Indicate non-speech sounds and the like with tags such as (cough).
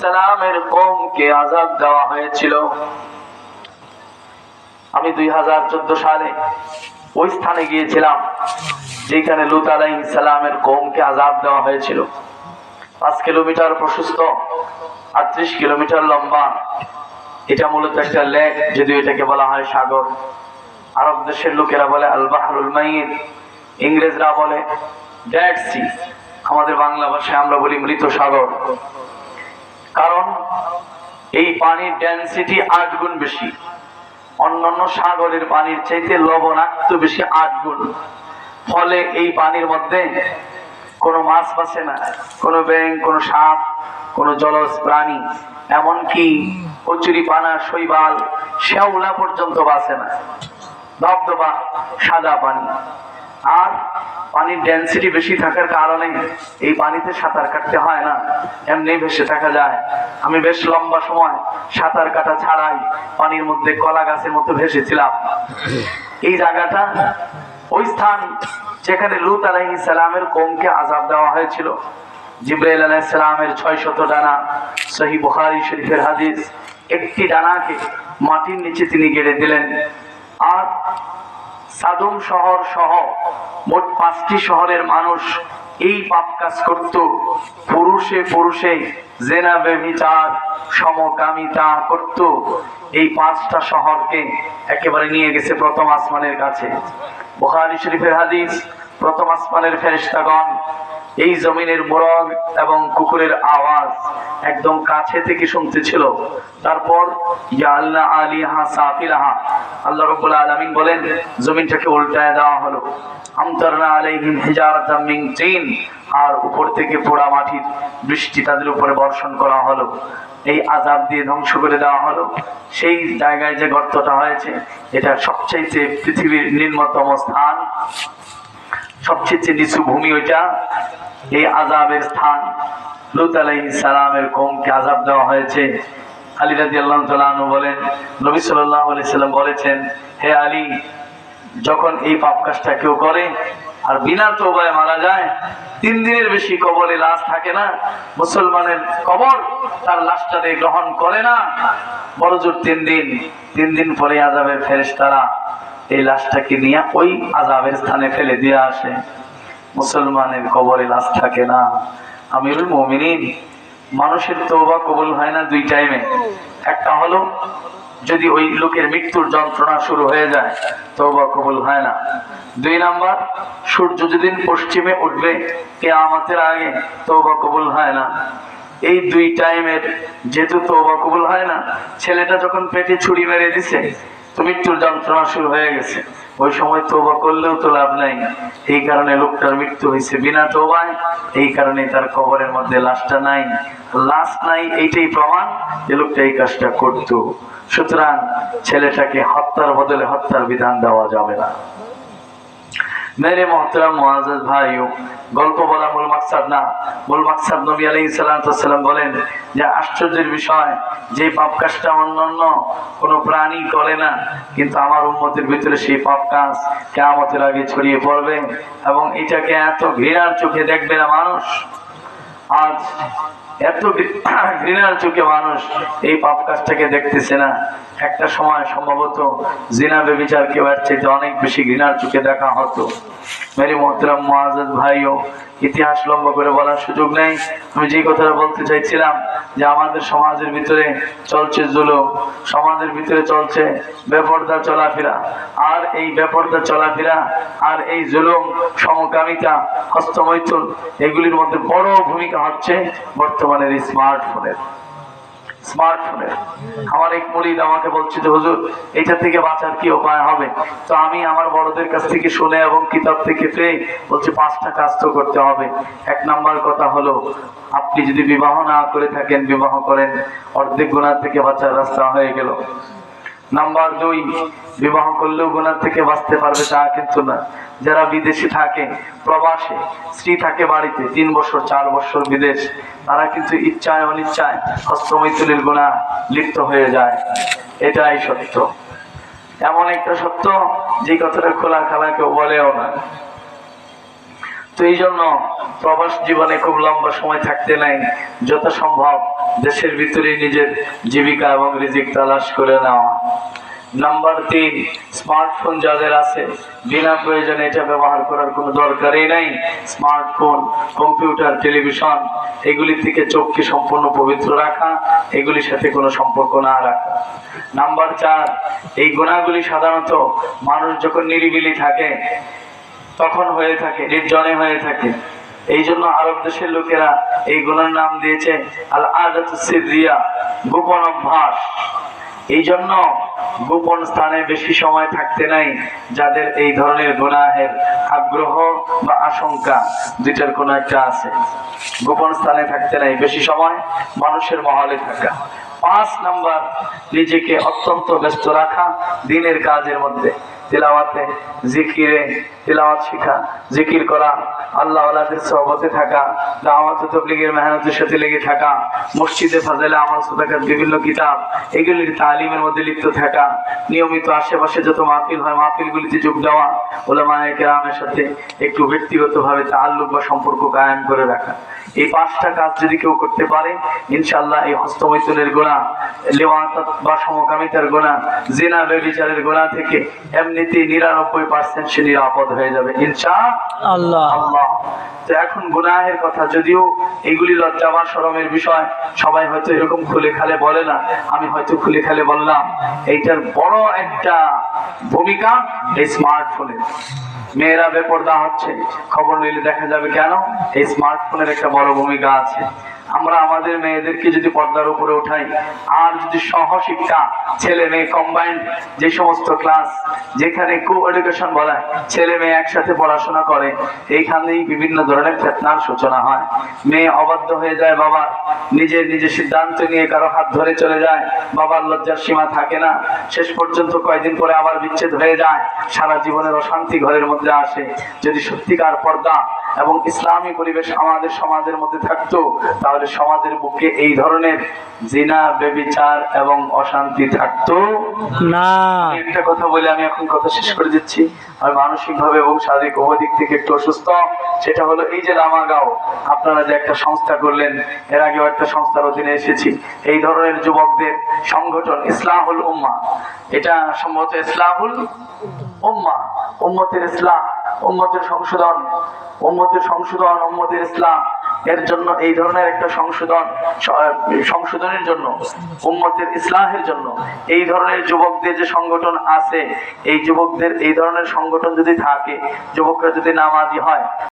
সালামের কমকে আজাব দেওয়া হয়েছিল। আমি দুই হাজার চোদ্দ সালে ওই স্থানে গিয়েছিলাম, যেখানে লুত আলাই সালামের কমকে আজাব দেওয়া হয়েছিল। পাঁচ কিলোমিটার প্রশস্ত, আটত্রিশ কিলোমিটার লম্বা। এটা মূলত একটা লেক, যদিও এটাকে বলা হয় সাগর। আরব দেশের লোকেরা বলে আল বাহরুল মাইন ইংরেজরা বলে ড্যাড সি আমাদের বাংলা ভাষায় আমরা বলি মৃত সাগর। কারণ এই পানির ডেন্সিটি আট গুণ বেশি। অন্যান্য সাগরের পানির চাইতে লবণাক্ত বেশি আট গুণ। ফলে এই পানির মধ্যে কোনো মাছ বাসে না, কোনো ব্যাং কোনো সাপ, কোনো জলজ প্রাণী, এমনকি কচুরি পানা, শৈবাল শেওলা পর্যন্ত বাসে না। ধবধবা, সাদা পানি। আর পানির ডেন্সিটি বেশি থাকার কারণে এই পানিতে সাঁতার কাটতে হয় না। এমনি ভেসে থাকা যায়। আমি বেশ লম্বা সময় সাঁতার কাটা ছাড়াই পানির মধ্যে কলা গাছের মতো ভেসেছিলাম। এই জায়গাটা ওই স্থান যেখানে লুত আলাইহি সালামের কমকে আজাব দেওয়া হয়েছিল। জিব্রাইল আলাইহিস সালামের ছয় শত ডানা, সহি বুখারী শরীফের হাদিস, একটি ডানাকে মাটির নিচে তিনি গেড়ে দিলেন। আর সাদম শহর সহ মোট পাঁচটি শহরের মানুষ এই পাপ কাজ করত। পুরুষে পুরুষে জেনা ব্যভিচার সমকামিতা করত। এই পাঁচটা শহরকে একেবারে নিয়ে গেছে প্রথম আসমানের কাছে। বোহারি শরীফের হাদিস, প্রথম আসমানের ফেরেশতাগণ এই জমিনের মোরগ এবং কুকুরের আওয়াজ একদম কাছে থেকে শুনতেছিল। তারপর আল্লাহ আলিহা সাফিলাহা। আল্লাহ রাব্বুল আলামিন বলেন, জমিনটাকে উল্টায় দেওয়া হলো। আমতারনা আলাইহিম হিজারাতাম মিন তিন। আর উপর থেকে পোড়া মাটির বৃষ্টি তাদের উপরে বর্ষণ করা হলো। এই আজাব দিয়ে ধ্বংস করে দেওয়া হলো। সেই জায়গায় যে গর্তটা হয়েছে, এটা সবচাইতে পৃথিবীর নিম্নতম স্থান। সবচেয়ে নিচু ভূমি ওইটা, এই আজাবের স্থান। লুত আলাইহিস সালামের কমকে আজাব দেওয়া হয়েছে। আলী রাজি আল্লাহ বলেন, নবী সাল্লাম বলেছেন, হে আলী, যখন এই পাপ কাজটা কেউ করে আর বিনা তোবায় মারা যায়, তিন দিনের বেশি কবরে লাশ থাকে না, মুসলমানের কবর তার লাশটাকে গ্রহণ করে না। বড় জোর তিন দিন তিন দিন পরে আজাবের ফেরেশতারা এই লাশটাকে নিয়ে ওই আজাবের স্থানে ফেলে দিয়ে আসে। মুসলমানের কবরে লাশ থাকে না। আমিরুল মমিনিন, মানুষের তওবা কবুল হয় না দুই টাইমে একটা হলো, যদি ওই লোকের মৃত্যুর যন্ত্রণা শুরু হয়ে যায়, তওবা কবুল হয় না। দুই নাম্বার, সূর্য যেদিন পশ্চিমে উঠবে, কেয়ামতের আগে তওবা কবুল হয় না। এই দুই টাইমের যেহেতু তওবা কবুল হয় না, ছেলেটা যখন পেটে ছুরি মেরে দিছে মৃত্যুর যন্ত্রণা শুরু হয়ে গেছে। ওই সময় তোবা করলেও তো লাভ নাই। এই কারণে লোকটার মৃত্যু হয়েছে বিনা তোবায় এই কারণে তার কবরের মধ্যে লাশটা নাই। লাশ নাই, এইটাই প্রমাণ যে লোকটা এই কাজটা করতো। সুতরাং ছেলেটাকে হত্যার বদলে হত্যার বিধান দেওয়া যাবে না। মেরে মোহতরাম মুআজ্জাজ ভাইও গল্প বলা মূল মাকসাদ না। মূল মাকসাদ নবী আলাইহিস সালাম বলেন যে, আশ্চর্যের বিষয়, যে পাপ কাজটা অন্যান্য কোনো প্রাণী করে না, কিন্তু আমার উম্মতের ভিতরে সেই পাপ কাজ কেয়ামতের আগে ছড়িয়ে পড়বে এবং এটাকে এত ঘৃণার চোখে দেখবে না মানুষ। আজ এত (clears throat) ঘৃণার চোখে মানুষ এই পাপ কাজটাকে দেখতেছে না। একটা সময় সম্ভবত জিনা বেবিচার কেউ এর চাইতে অনেক বেশি ঘৃণার চোখে দেখা হতো। মেরি মোহতরাম মহাজাদ ভাইও ইতিহাস লম্বা করে বলার সুযোগ নেই। আমি যে কথাটা বলতে চাইছিলাম যে আমাদের সমাজের ভিতরে চলছে জুলুম, সমাজের ভিতরে চলছে বেপর্দা চলাফেরা। আর এই বেপর্দা চলাফেরা আর এই জুলুম, সমকামিতা, হস্তমৈথুন, এগুলির মধ্যে বড় ভূমিকা হচ্ছে বর্তমানের স্মার্টফোনের স্মার্টফোনের আমার এক মরিদ আমাকে বলছে যে, হুজুর এটা থেকে বাঁচার কি উপায় হবে? তো আমি আমার বড়দের কাছ থেকে শুনে এবং কিতাব থেকে পেয়ে বলছি, পাঁচটা কাজ তো করতে হবে। এক নাম্বার কথা হলো, আপনি যদি বিবাহ না করে থাকেন, বিবাহ করেন, অর্ধেক গুণার থেকে বাঁচার রাস্তা হয়ে গেল। নাম্বার দুই বিবাহ করলেও গুণার থেকে বাঁচতে পারবে তা কিন্তু না। যারা বিদেশে থাকে, প্রবাসে, স্ত্রী থাকে বাড়িতে, তিন বছর, চার বছর বিদেশ, তারা কিন্তু ইচ্ছায় অনিচ্ছায় হস্তমৈথুনের গুণা লিপ্ত হয়ে যায়। এটাই সত্য। এমন একটা সত্য, যে কথাটা খোলা খালা কেউ বলেও না। তো এই জন্য প্রবাস জীবনে খুব লম্বা সময় থাকতে নাই যত সম্ভব দেশের ভিতরে নিজের জীবিকা এবং রিজিক তালাশ করে নেওয়া। নাম্বার তিন, স্মার্টফোন যাদের আছে, বিনা প্রয়োজনে এটা ব্যবহার করার কোনো দরকারই নাই। স্মার্টফোন, কম্পিউটার, টেলিভিশন, এগুলি থেকে চোখকে সম্পূর্ণ পবিত্র রাখা, এগুলির সাথে কোনো সম্পর্ক না রাখা। নাম্বার চার, এই গুণাগুলি সাধারণত মানুষ যখন নিরিবিলি থাকে, তখন হয়ে থাকে, নির্জনে হয়ে থাকে। এই জন্য আরব দেশের লোকেরা এই গুণার নাম দিয়েছে আল আদাত সিরিয়া গোপন অভ্যাস। এই জন্য গোপন স্থানে বেশি সময় থাকতে নাই যাদের এই ধরনের গুনাহের আগ্রহ বা আশঙ্কা দুইটার কোনো একটা আছে। গোপন স্থানে থাকতে নাই, বেশি সময় মানুষের মহলে থাকা। পাঁচ নাম্বার, নিজেকে অত্যন্ত ব্যস্ত রাখা দিনের কাজের মধ্যে। তিলাওয়াতে, জিকিরে, তিলাওয়াত শিখা, জিকির করা, আল্লাহ আল্লাহদের সহবতে থাকা, দাওয়াত তবলিগের মেহনতের সাথে লেগে থাকা, মসজিদে ফাজালে আমার থাকার বিভিন্ন কিতাব এগুলির তালিমের মধ্যে লিপ্ত থাকা, নিয়মিত আশেপাশে যত মাহফিল হয়, মাহফিলগুলিতে যোগ দেওয়া, ওলামায়ে কেরামের সাথে একটু ব্যক্তিগতভাবে তাল্লুক বা সম্পর্ক কায়েম করে রাখা। এই পাঁচটা কাজ যদি কেউ করতে পারে ইনশাল্লাহ এই হস্তমৈথুনের গোনা লেওয়াতাত বা সমকামিতার গোনা জেনা ব্যবিচারের গোনা থেকে এমনিতেই নিরানব্বই পার্সেন্ট সে নিরাপদ হয়ে যাবে ইনশা আল্লাহ। আল্লাহ। তো এখন গুনাহের কথা যদিও এগুলি লজ্জা বা শরমের বিষয় সবাই হয়তো এরকম খুলে খালে বলে না আমি হয়তো খুলে খালে বললাম এইটার বড় একটা ভূমিকা এই স্মার্টফোনের মেয়েরা বেপর্দা হচ্ছে খবর নিলে দেখা যাবে কেন? এই স্মার্টফোনের একটা বড় ভূমিকা আছে। আমরা আমাদের মেয়েদেরকে যদি পর্দার উপরে উঠাই, আর যদি সহশিক্ষা, ছেলে মেয়ে কম্বাইন্ড যে সমস্ত ক্লাস যেখানে কো এডুকেশন বলা ছেলে মেয়ে একসাথে পড়াশোনা করে, এইখানেই বিভিন্ন ধরনের ফেতনার সূচনা হয়। মেয়ে অবাধ্য হয়ে যায় বাবা নিজের নিজের সিদ্ধান্ত নিয়ে কারও হাত ধরে চলে যায়, বাবার লজ্জার সীমা থাকে না, শেষ পর্যন্ত কয়েকদিন পরে আবার বিচ্ছেদ হয়ে যায়, সারা জীবনের অশান্তি ঘরের মধ্যে আসে। যদি সত্যিকার পর্দা এবং ইসলামী পরিবেশ আমাদের সমাজের মধ্যে থাকতো, তাহলে সমাজের বুকে এই ধরনের জিনা বেবিচার এবং অশান্তি থাকতো? না। একটা কথা বলে আমি এখন কথা শেষ করে দিচ্ছি। আমি মানসিক ভাবে এবং শারীরিক দিক থেকে একটু অসুস্থ। সেটা হলো এই যে লামাগাঁও আপনারা যে একটা সংস্থা করলেন এর আগেও একটা সংস্থার অধীনে এসেছি। এই ধরনের যুবকদের সংগঠন ইসলাহুল উম্মা। এটা সম্ভবত ইসলাহুল উম্মা উম্মতের ইসলাম উম্মতের সংশোধন উম্মতের সংশোধন উম্মতের ইসলাম। এর জন্য এই ধরনের একটা সংশোধন সংশোধনের জন্য, উম্মতের ইসলামের জন্য, এই ধরনের যুবকদের যে সংগঠন আছে, এই যুবকদের, এই ধরনের সংগঠন যদি থাকে, যুবকরা যদি নামাজি হয়